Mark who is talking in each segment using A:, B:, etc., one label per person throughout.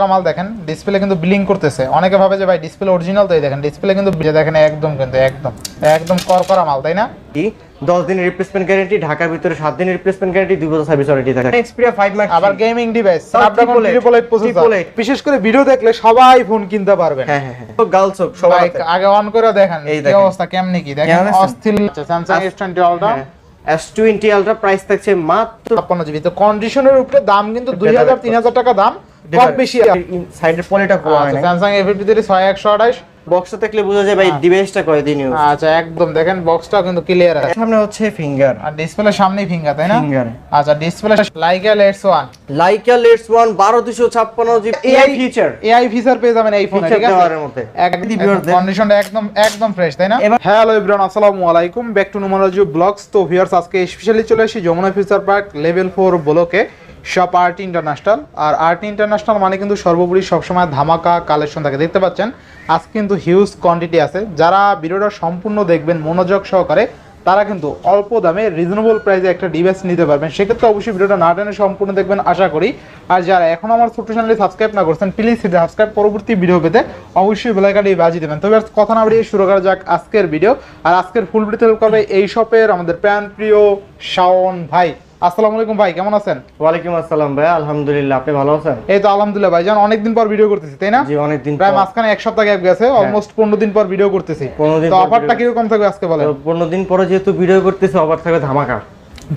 A: করা মাল দেখেন ডিসপ্লে কিন্তু ব্লিং করতেছে। অনেকে ভাবে যে ভাই ডিসপ্লে অরিজিনাল তো দেখেন ডিসপ্লে কিন্তু দেখেন একদম কিন্তু একদম একদম কর করা মাল তাই না?
B: কি দশ দিনের রিপ্লেসমেন্ট গ্যারেন্টি ঢাকার ভিতরে সাত দিনের রিপ্লেসমেন্ট গ্যারেন্টি দুই বছর সার্ভিস ওয়ারেন্টি থাকে। এক্সপিরিয়া ফাইভ মার্ক
A: আবার gaming device
B: triple eight,
A: triple eight processor বিশেষ করে ভিডিও দেখলে সবাই ফোন কিনতে পারবেন
B: হ্যাঁ হ্যাঁ হ্যাঁ। গার্লস হোক সবাই
A: আগে অন করে দেখেন
B: এই দেখেন।
A: অবস্থা কেমনে কি? দেখেন? অস্থির Samsung S20 ultra
B: S twenty ultra price থাকছে মাত্র
A: ছাপ্পান্ন জিবি তো কন্ডিশনের উপরে দাম কিন্তু দুই হাজার তিন হাজার টাকা দাম। কম বেশি
B: সাইডের পলিটা হয় না
A: স্যামসাং একশো আঠাশ।
B: বক্সটা দেখলে বোঝা যায় ভাই ডিভাইসটা কয়দিন ইউজ
A: আচ্ছা একদম। দেখেন বক্সটাও কিন্তু ক্লিয়ার আছে।
B: সামনে হচ্ছে ফিঙ্গার
A: আর ডিসপ্লে সামনেই ফিঙ্গার তাই না?
B: ফিঙ্গার
A: আচ্ছা display Leica let's one
B: Leica let's one বারো দুশো ছাপ্পান্ন GB AI feature
A: AI feature পেয়ে যাবেন এই ফোনে ঠিক আছে?
B: মধ্যে।
A: কন্ডিশনটা একদম একদম ফ্রেশ তাই না? হ্যালো এভরিওয়ান আসসালামু আলাইকুম। ব্যাক টু ব্লগস তো ভিউয়ার্স আজকে স্পেশালি চলে আসি Jamuna future park level four ব্লকে শপ আর্ট ইন্টারন্যাশনাল আর আর্ট ইন্টারন্যাশনাল মানে কিন্তু সর্বোপরি সবসময় ধামাকা কালেকশন থাকে। দেখতে পাচ্ছেন আজকে কিন্তু হিউজ কোয়ান্টিটি আছে। যারা ভিডিওটা সম্পূর্ণ দেখবেন, মনোযোগ সহকারে, তারা কিন্তু অল্প দামে রিজনেবল প্রাইসে একটা ডিভাইস নিতে পারবেন। সেক্ষেত্রে অবশ্যই ভিডিওটা না টেনে সম্পূর্ণ দেখবেন, আশা করি। আর যারা এখন আমার ছোট্ট চ্যানেলে সাবস্ক্রাইব না করছেন প্লিজ সাবস্ক্রাইব পরবর্তী ভিডিও পেতে অবশ্যই বেলাইকাটি বাজিয়ে দেবেন। তবে কথা না বাড়িয়ে শুরু করা যাক আজকের ভিডিও আর আজকের ফুল ভিডিও করবে এই শপের আমাদের প্রাণ প্রিয় শাওন ভাই। আসসালামু আলাইকুম ভাই কেমন আছেন?
B: ওয়ালাইকুম আসসালাম ভাই আলহামদুলিল্লাহ আপনি ভালো আছেন?
A: এই তো আলহামদুলিল্লাহ ভাই জান অনেকদিন পর ভিডিও করতেছি তাই না?
B: জি অনেকদিন
A: প্রায় মাঝখানে এক সপ্তাহ গ্যাপ গেছে অলমোস্ট পনেরো দিন পর ভিডিও করতেছি।
B: 15 দিন
A: তো অফারটা কীরকম থাকবে আজকে বলেন?
B: পনেরো দিন পরে যেহেতু ভিডিও করতেছে অফার থাকবে ধামাকা।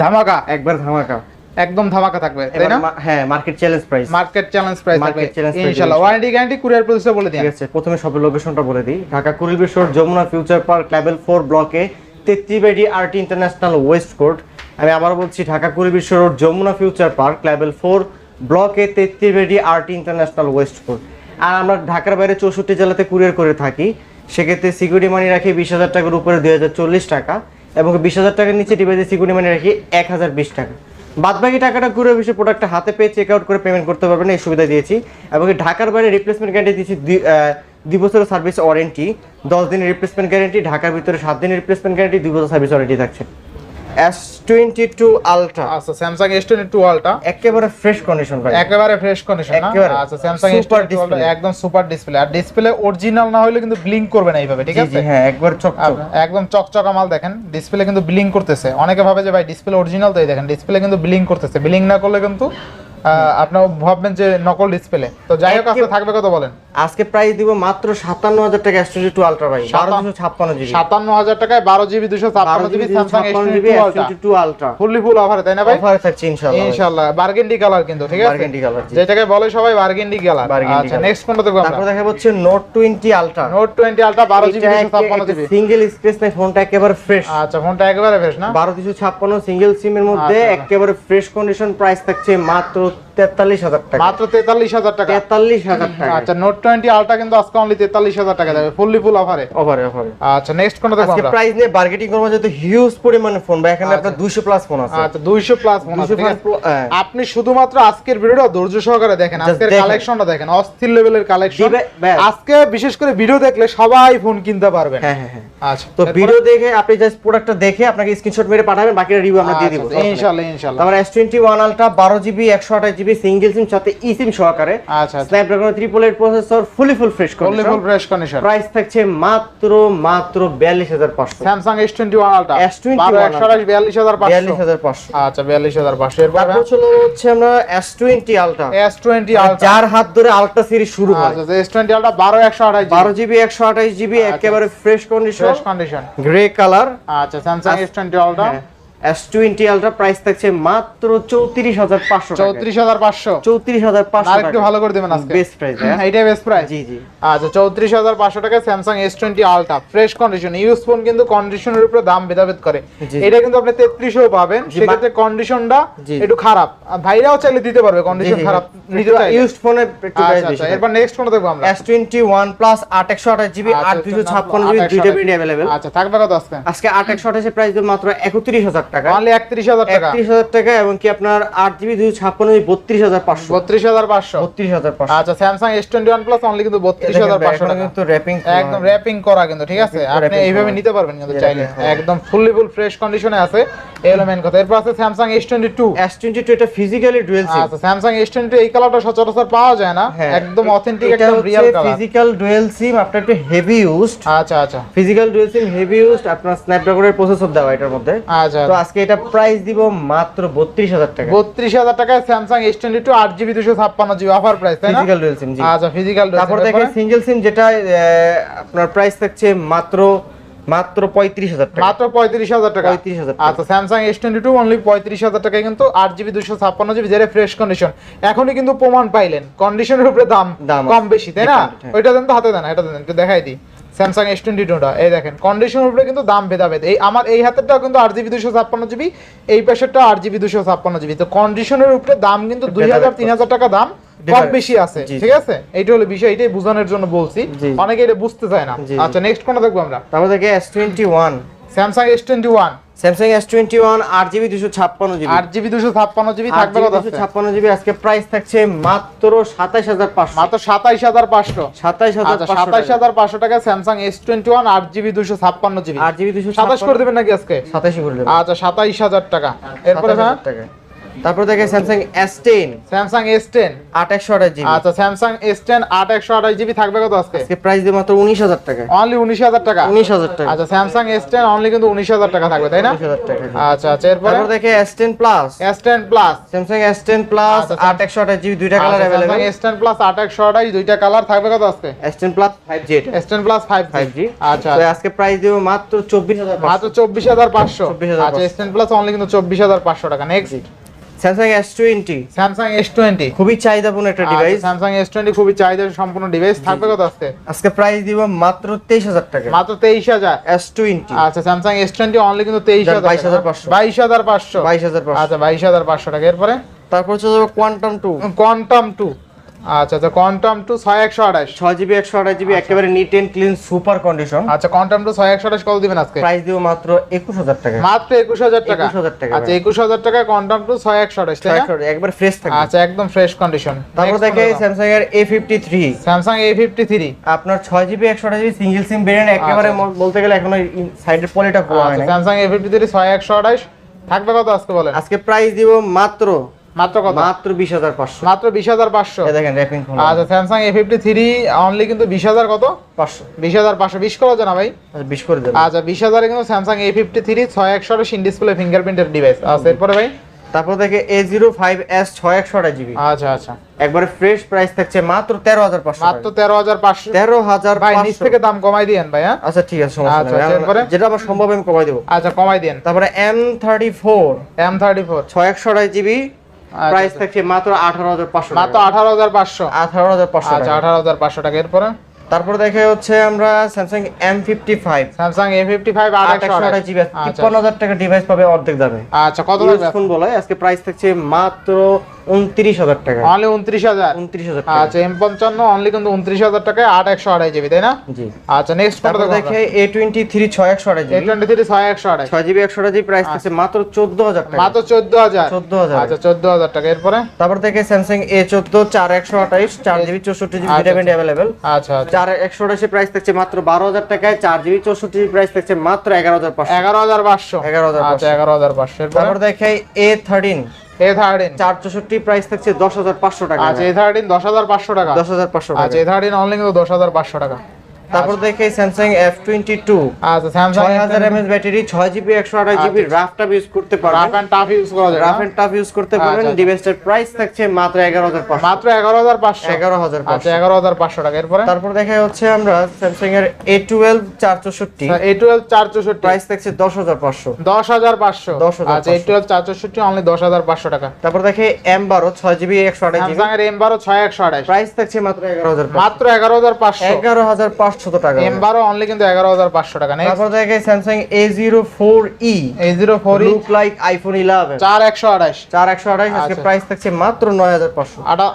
A: ধামাকা?
B: একবার ধামাকা।
A: একদম ধামাকা থাকবে তাই না?
B: হ্যাঁ market challenge price
A: market challenge price
B: challenge price
A: ইনশাআল্লাহ। ওয়ারেন্টি গ্যারান্টি কুরিয়ার প্রসেসে বলে দিন
B: ঠিক আছে প্রথমে শপের লোকেশনটা বলে দিই। ঢাকা কুড়িল বিশ্বর Jamuna future park level four ব্লকে তেত্রিশ বেডি আরটি ইন্টারন্যাশনাল ওয়েস্ট কোর্ট আমি আবার বলছি, ঢাকা কুড়িল বিশ্ব road Jamuna future park, level four, ব্লকে তেত্রিশ বেডি আরটি ইন্টারন্যাশনাল ওয়েস্ট কোর্ট। আর আমরা ঢাকার বাইরে চৌষট্টি জেলাতে কুরিয়ার করে থাকি, সেক্ষেত্রে সিকিউরিটি মানি রাখি বিশ হাজার টাকার উপরে দুই হাজার চল্লিশ টাকা এবং বিশ হাজার টাকার নিচে ডিভাইসে সিকিউরিটি মানি রাখি এক হাজার বিশ টাকা। বাদ বাকি টাকাটা ঘুরে বসে প্রোডাক্টটা হাতে পেয়ে চেক আউট করে পেমেন্ট করতে পারবেন, এই সুবিধা দিয়েছি। এবং ঢাকার বাইরে রিপ্লেসমেন্ট গ্যারান্টি দিয়েছি দুই- বছরের সার্ভিস ওয়ারেন্টি দশ দিনের রিপ্লেসমেন্ট গ্যারেন্টি ঢাকার ভিতরে সাত দিনের রিপ্লেসমেন্ট গ্যারান্টি দুই বছর সার্ভিস ওয়ারেন্টি থাকছে। এস Ultra টু আলট্রা
A: আচ্ছা Samsung S22 Ultra
B: একেবারে ফ্রেশ কন্ডিশন ভাই।
A: একেবারে ফ্রেশ কন্ডিশন
B: না?
A: আচ্ছা Samsung
B: Super
A: S22 একদম সুপার ডিসপ্লে আর ডিসপ্লে অরিজিনাল না হলে কিন্তু ব্লিঙ্ক করবে না এইভাবে ঠিক আছে?
B: হ্যাঁ একবার চকচক।
A: একদম চকচকা মাল দেখেন ডিসপ্লে কিন্তু ব্লিঙ্ক করতেছে। অনেকে ভাবে যে ভাই ডিসপ্লে অরিজিনাল তো এই দেখেন ডিসপ্লে কিন্তু ব্লিঙ্ক করতেছে। ব্লিঙ্ক না করলে কিন্তু আপনার ভাববেন যে নকল ডিসপ্লে তো যাই হোক আজকে থাকবে কত বলেন?
B: আজকে প্রাইস দিব মাত্র সাতান্ন হাজার টাকা এস টোয়েন্টি টু আলট্রা ভাই বারো দুশো ছাপ্পান্ন জিবি
A: সাতান্ন হাজার টাকায় বারো জিবি দুশো ছাপ্পান্ন GB Samsung S twenty two ultra
B: fully
A: full অফারে তাই না ভাই?
B: অফার থাকছে ইনশাআল্লাহ
A: ইনশাআল্লাহ বার্গেন্ডি কালার কিন্তু ঠিক আছে?
B: Burgundy color, জি।
A: যেটাকে বলে সবাই বার্গেন্ডি কালার আচ্ছা। নেক্সট কোনটা দেখব
B: তারপর
A: আমরা
B: দেখা যাচ্ছে note twenty ultra
A: note twenty ultra বারো জিবি দুশো ছাপ্পান্ন জিবি
B: সিঙ্গেল স্পেস নাই ফোনটা একেবারে ফ্রেশ
A: আচ্ছা ফোনটা একেবারে ফ্রেশ না?
B: বারো দুশো ছাপ্পান্ন সিঙ্গেল সিমের মধ্যে
A: আচ্ছা।
B: একেবারে ফ্রেশ কন্ডিশন প্রাইস থাকছে মাত্র তেতাল্লিশ হাজার টাকা।
A: মাত্র তেতাল্লিশ হাজার টাকা?
B: তেতাল্লিশ হাজার টাকা।
A: আচ্ছা নোট টোয়েন্টি আলট্রা কিন্তু আজকে অনলি তেতাল্লিশ হাজার টাকা দেবে ফুললি ফুল অফারে
B: অফারে অফারে
A: আচ্ছা নেক্সট কোনটা দেখব
B: আজকে প্রাইস নিয়ে বার্গেটিং করব যেহেতু হিউজ পরিমাণে ফোন বা এখানে আপনার দুশো প্লাস ফোন আছে।
A: আচ্ছা দুইশো প্লাস ফোন আছে
B: 200
A: ঠিক আছে?
B: plus, হ্যাঁ।
A: আপনি শুধুমাত্র আজকের ভিডিওটা ধৈর্য সহকারে দেখেন আজকের। কালেকশনটা দেখেন অস্থির লেভেলের কালেকশন আজকে বিশেষ করে ভিডিও দেখলে সবাই ফোন কিনতে পারবেন।
B: হ্যাঁ হ্যাঁ হ্যাঁ।
A: আচ্ছা
B: তো ভিডিও দেখে আপনি জাস্ট প্রোডাক্টটা দেখে আপনাকে স্ক্রিনশট মেরে পাঠাবেন বাকিটা রিভিউ আমরা দিয়ে দিব।
A: আচ্ছা, ইনশাআল্লাহ ইনশাআল্লাহ
B: তারপর এস টোয়েন্টি ওয়ান আলট্রা বারো জিবি একশো আঠাশ জিবি সিঙ্গেল সিম সাথে ই সিম সহকারে
A: আচ্ছা আচ্ছা।
B: Snapdragon triple eight processor fully full fresh condition
A: full fresh condition
B: price থাকছে মাত্র মাত্র বিয়াল্লিশ হাজার পাঁচশো।
A: Samsung S twenty one ultra
B: S21
A: বারো একশো আঠাশ বিয়াল্লিশ হাজার
B: বিয়াল্লিশ হাজার পাঁচশো।
A: আচ্ছা বিয়াল্লিশ হাজার পাঁচশো। এরপর
B: চলে হচ্ছে আমরা S twenty ultra
A: S twenty ultra
B: যার হাত ধরে আলট্রা সিরিজ শুরু হয়।
A: আচ্ছা এস টোয়েন্টি আলট্রা বারো একশো আঠাশ
B: বারো জিবি একশো আঠাশ জিবি একেবারে fresh condition
A: fresh condition
B: grey colour
A: আচ্ছা Samsung S twenty ultra
B: S twenty ultra price থাকছে মাত্র চৌত্রিশ হাজার পাঁচশো
A: চৌত্রিশ হাজার পাঁচশো।
B: চৌত্রিশ হাজার পাঁচশো
A: আর একটু ভালো করে দেবেন আজকে।
B: বেস্ট প্রাইস
A: এইটাই বেস্ট প্রাইস
B: জি জি।
A: আচ্ছা চৌত্রিশ হাজার পাঁচশো টাকা Samsung S twenty fresh condition use phone কিন্তু কন্ডিশনের উপরে দাম ভেদাভেদ করে। এটা কিন্তু আপনি তেত্রিশও পাবেন। সেক্ষেত্রে কন্ডিশনটা একটু খারাপ। আর ভাইরাও চাইলে দিতে পারবে কন্ডিশন খারাপ
B: ইউজড ফোনে একটু
A: আচ্ছা
B: প্রাইস
A: আচ্ছা।
B: বেশি
A: এরপর নেক্সট কোনটা দেখব আমরা।
B: এস টোয়েন্টি ওয়ান প্লাস আট একশো আঠাশ জিবি
A: আচ্ছা, 828
B: দুইটা ভেরিয়েন্ট অ্যাভেলেবেল
A: আচ্ছা থাকবে কত আজকে?
B: আজকে আট একশো আঠাশের প্রাইস মাত্র একত্রিশ হাজার টাকা।
A: অনলি একত্রিশ হাজার টাকা।
B: একত্রিশ হাজার টাকা এবং কি আপনার আট জিবি দুশো ছাপ্পান্ন জিবি বত্রিশ হাজার পাঁচশো।
A: বত্রিশ হাজার পাঁচশো।
B: বত্রিশ হাজার পাঁচশো।
A: আচ্ছা Samsung S twenty one plus only কিন্তু বত্রিশ হাজার পাঁচশো
B: কিন্তু র্যাপিং
A: একদম র্যাপিং করা কিন্তু ঠিক আছে? আপনি এইভাবে নিতে পারবেন কিন্তু চাইলে। একদম ফুললি ফুল ফ্রেশ কন্ডিশনে আছে। মেন কথা। এরপর আছে Samsung S twenty two
B: S twenty two এটা ফিজিক্যালি ডুয়েল সিম
A: আচ্ছা স্যামসাং এস টোয়েন্টি এই কালারটা সচরাচর পাওয়া যায় না। একদম অথেন্টিক
B: হ্যাঁ।
A: একদম real colour
B: physical dual SIM আপনার একটু হেভি ইউজড
A: আচ্ছা আচ্ছা।
B: Physical dual SIM heavy used আপনার স্ন্যাপড্রাগনের প্রসেসর দেওয়া এটার মধ্যে।
A: আচ্ছা
B: তো আজকে এটা প্রাইস দিব মাত্র বত্রিশ হাজার টাকা।
A: বত্রিশ হাজার টাকায় স্যামসাং এস টোয়েন্টি টু আট জিবি দুশো ছাপ্পান্ন জিবি অফার প্রাইস তাই না?
B: ফিজিক্যাল ডুয়েল সিম
A: আচ্ছা ফিজিক্যাল
B: তারপর দেখেন সিঙ্গেল সিম যেটা আপনার প্রাইস থাকছে মাত্র মাত্র পঁয়ত্রিশ হাজার টাকা।
A: মাত্র পঁয়ত্রিশ হাজার টাকা।
B: 35,000 টাকা।
A: আচ্ছা Samsung S twenty two only পঁয়ত্রিশ হাজার টাকায় কিন্তু আট জিবি দুশো ছাপ্পান্ন জিবি যেটা ফ্রেশ কন্ডিশন এখনই কিন্তু প্রমাণ পাইলেন কন্ডিশনের উপরে দাম
B: দাম
A: কম বেশি তাই না?
B: হ্যাঁ।
A: ওইটা দেন তো হাতে দেন এটা দেন একটু দেখাই দিই। স্যামসাং এস টোয়েন্টি টুটা এই দেখেন কন্ডিশনের উপরে কিন্তু দাম ভেদাভেদ। এই আমার এই হাতেরটাও কিন্তু আট জিবি দুশো ছাপ্পান্ন জিবি এই পাশেরটা আট জিবি দুশো ছাপ্পান্ন জিবি তো কন্ডিশনের উপরে দাম কিন্তু দুই হাজার তিন হাজার টাকা দাম। কম বেশি আছে ঠিক আছে? এইটা হলো বিষয় এটাই বোঝানোর জন্য বলছি। অনেকে এটা বুঝতে চায় না। আচ্ছা নেক্সট কোনটা দেখব আমরা?
B: তারপর দেখে S twenty one
A: Samsung S twenty one
B: Samsung S twenty one আট জিবি দুশো ছাপ্পান্ন জিবি।
A: আট জিবি দুশো ছাপ্পান্ন জিবি থাকবে
B: দুশো ছাপ্পান্ন জিবি আজকে প্রাইস থাকছে মাত্র সাতাইশ হাজার পাঁচশো।
A: মাত্র সাতাইশ হাজার পাঁচশো।
B: সাতাইশ হাজার
A: আচ্ছা সাতাইশ হাজার পাঁচশো টাকা স্যামসাং এস টোয়েন্টি ওয়ান আট জিবি দুশো ছাপ্পান্ন জিবি।
B: আট জিবি দুশো
A: সাতাশ করে দেবেন নাকি আজকে?
B: সাতাশি করে দেবেন
A: আচ্ছা সাতাইশ হাজার টাকা। এরপরে হ্যাঁ?
B: তারপর দেখে Samsung S ten
A: Samsung S ten
B: আট একশো আঠাশ জিবি।
A: আচ্ছা স্যামসাং এস টেন আট একশো আঠাশ জিবি থাকবে কত আজকে?
B: আজকে প্রাইস দিয়ে মাত্র উনিশ হাজার টাকা।
A: অনলি উনিশ হাজার টাকা?
B: উনিশ হাজার টাকা।
A: আচ্ছা স্যামসাং এস টেন অনলি কিন্তু উনিশ হাজার টাকা থাকবে তাই না?
B: উনিশ হাজার টাকা
A: আচ্ছা আচ্ছা এরপরে?
B: তারপর দেখে S ten plus
A: S ten plus
B: Samsung S ten plus
A: আচ্ছা,
B: জিবি দুইটা কালার
A: স্যামসাং টেন প্লাস আট একশো আঠাশ দুইটা কালার থাকবে কত আজকে?
B: S ten plus five G এটা।
A: S ten plus five
B: five G
A: আচ্ছা।
B: তো আজকে প্রাইস দেবো মাত্র চব্বিশ হাজার
A: মাত্র চব্বিশ হাজার পাঁচশো।
B: 24,500
A: আচ্ছা এস টেন প্লাস অনলি কিন্তু চব্বিশ হাজার পাঁচশো টাকা। Next
B: Samsung S twenty
A: Samsung S twenty
B: খুবই চাহিদাপূর্ণ একটা ডিভাইস
A: স্যামসাং এস টোয়েন্টি খুবই চাহিদা সম্পূর্ণ ডিভাইস থাকবে কত আজকে?
B: আজকে প্রাইস দিব মাত্র তেইশ হাজার টাকা।
A: মাত্র তেইশ হাজার?
B: এস টোয়েন্টি
A: আচ্ছা স্যামসাং এস টোয়েন্টি অনলি কিন্তু তেইশ হাজার
B: 22,500
A: বাইশ হাজার পাঁচশো।
B: বাইশ হাজার পাঁচশো।
A: আচ্ছা বাইশ হাজার পাঁচশো টাকা। এরপরে?
B: তারপর হচ্ছে কোয়ান্টাম টু
A: কোয়ান্টাম টু আচ্ছা আচ্ছা কোয়ান্টাম টু ছয় একশো আঠাশ।
B: ছয় জিবি একশো আঠাশ জিবি একেবারে neat and clean super condition
A: আচ্ছা কোয়ান্টাম টু ছয় একশো আঠাশ কত দিবেন আজকে?
B: প্রাইস দিব মাত্র একুশ হাজার টাকা।
A: মাত্র একুশ হাজার টাকা?
B: 21,000 টাকা,
A: আচ্ছা একুশ হাজার টাকা কোয়ান্টাম টু ছয় একশো আঠাশ?
B: একবার ফ্রেশ
A: আচ্ছা একদম ফ্রেশ কন্ডিশন
B: তারপর দেখে স্যামসাং এর A fifty three
A: Samsung A fifty
B: আপনার ছয় জিবি একশো আঠাশ জিবি সিঙ্গেল সিম ভেরিয়েন্ট একেবারে
A: আচ্ছা।
B: বলতে গেলে এখনও সাইডের পলিটা খোলা হয় না
A: স্যামসাং এ ফিফটি থ্রি ছয় একশো আঠাশ। থাকবে কত আজকে বলেন?
B: আজকে প্রাইস দিব মাত্র
A: মাত্র কত?
B: মাত্র বিশ হাজার পাঁচশো।
A: মাত্র বিশ হাজার পাঁচশো?
B: এই দেখেন র্যাপিং খোলা।
A: আচ্ছা ফিফটি থ্রি অনলি কিন্তু বিশ হাজার কত?
B: পাঁচশো।
A: বিশ হাজার পাঁচশো। বিশ করা যায় ভাই?
B: আচ্ছা বিশ করে দেবেন
A: আচ্ছা বিশ হাজারে কিন্তু স্যামসাং এ ফিফটি থ্রি ছয় একশো আঠাশ ইন ডিসপ্লে ফিঙ্গারপ্রিন্টের ডিভাইস আচ্ছা এরপরে ভাই?
B: তারপর দেখে এ জিরো ফাইভ এস ছয় একশো আঠাশ জিবি
A: আচ্ছা আচ্ছা।
B: একবারে ফ্রেশ প্রাইস থাকছে মাত্র তেরো হাজার পাঁচশো
A: মাত্র তেরো হাজার পাঁচশো।
B: তেরো হাজার
A: ভাই নিচ থেকে দাম কমাই দিয়েন ভাই হ্যাঁ?
B: আচ্ছা ঠিক আছে সমস্যা
A: আচ্ছা,
B: নেই।
A: আচ্ছা,
B: যেটা আমার সম্ভব আমি কমাই দেবো।
A: আচ্ছা কমাই দিয়েন।
B: তারপরে M thirty four
A: M thirty four
B: ছয় একশো আঠাশ জিবি প্রাইস থাকছে মাত্র আঠারো হাজার পাঁচশো
A: আচ্ছা, মাত্র আঠারো হাজার পাঁচশো।
B: আঠারো হাজার পাঁচশো
A: আচ্ছা
B: টাকা।
A: আঠারো হাজার পাঁচশো টাকা। এরপরে?
B: তারপর দেখে হচ্ছে আমরা Samsung M fifty five
A: Samsung A fifty five আচ্ছা
B: তিপ্পান্ন হাজার টাকা ডিভাইস পাবে অর্ধেক দামে
A: আচ্ছা কত
B: ফোন বলে আজকে প্রাইস থাকছে মাত্র উনত্রিশ হাজার টাকা।
A: অনলি উনত্রিশ হাজার?
B: উনত্রিশ হাজার
A: আচ্ছা এম পঞ্চান্ন অনলি কিন্তু উনত্রিশ হাজার টাকায় আট একশো আড়াই জিবি তাই না?
B: জি।
A: আচ্ছা নেক্সট কোনটা দেখো
B: দেখে এ টোয়েন্টি থ্রি ছয় একশো
A: এ
B: জিবি
A: টোয়েন্টি থ্রি ছয় একশো আড়াই।
B: ছয় জিবি একশো আঠাশ জিবি প্রাইস থাকছে মাত্র চোদ্দ হাজার টাকা।
A: মাত্র চোদ্দ হাজার।
B: চোদ্দ হাজার।
A: আচ্ছা চোদ্দ হাজার টাকা। এরপরে?
B: তারপর থেকে স্যামসাং এ চোদ্দ চার একশো আঠাইশ চার জিবি চৌষট্টি জিবি
A: আচ্ছা,
B: ভিটামিন অ্যাভেলেবেল
A: আচ্ছা আচ্ছা।
B: চার একশো আঠাশি প্রাইস থাকছে মাত্র বারো হাজার টাকায়। চার জিবি চৌষট্টি প্রাইস থাকছে মাত্র এগারো হাজার পাঁচশো।
A: এগারো হাজার পাঁচশো।
B: 11,500
A: আচ্ছা এগারো হাজার পাঁচশো
B: তারপর দেখে এ থার্টিন
A: এ থার্টিন
B: চার চৌষট্টি প্রাইস থাকছে দশ হাজার পাঁচশো টাকা।
A: আচ্ছা এ থার্টিন দশ হাজার পাঁচশো টাকা।
B: দশ হাজার পাঁচশো টাকা।
A: আচ্ছা এ থার্টিন অনলি দশ হাজার পাঁচশো টাকা।
B: তারপর দেখে স্যামসাং এফ টোয়েন্টি টু
A: আচ্ছা স্যামসাং
B: ছয় হাজার এমএস ব্যাটারি ছয় জিবি একশো আঠাশ জিবি রাফ টাফ ইউজ করতে
A: রাফ
B: পারবেন
A: অ্যান্ড টাফ ইউজ করা যায়
B: রাফ? এন্ড টাফ ইউজ করতে পারবেন।
A: আচ্ছা।
B: ডিভাইসটার প্রাইস থাকছে মাত্র এগারো হাজার পাঁচশো।
A: মাত্র এগারো হাজার পাঁচশো।
B: এগারো হাজার
A: আচ্ছা
B: পাঁচশো
A: এগারো হাজার পাঁচশো টাকা। এরপরে?
B: তারপর দেখা হচ্ছে আমরা স্যামসাং এর এ টুয়েলভ চার চৌষট্টি
A: এ টুয়েলভ চার চৌষট্টি
B: প্রাইস থাকছে দশ হাজার পাঁচশো।
A: দশ হাজার পাঁচশো।
B: 10,500
A: আচ্ছা এ টুয়েলভ চার চৌষট্টি অনলি দশ হাজার পাঁচশো টাকা।
B: তারপর দেখে এম বারো ছয় জিবি একশো আঠাশ জিবি
A: এম বারো ছয় একশো আঠাশ।
B: প্রাইস থাকছে মাত্র এগারো হাজার
A: মাত্র এগারো হাজার পাঁচশো।
B: এগারো হাজার পাঁচশো টাকা
A: এম বারো অনলি কিন্তু এগারো হাজার পাঁচশো টাকা। নেই
B: তারপর দেখে Samsung A zero four E
A: A zero four
B: look like iPhone eleven
A: চার একশো আঠাশ।
B: চার একশো আঠাশ আজকে
A: আচ্ছা।
B: প্রাইস থাকছে মাত্র নয় হাজার পাঁচশো।
A: আটা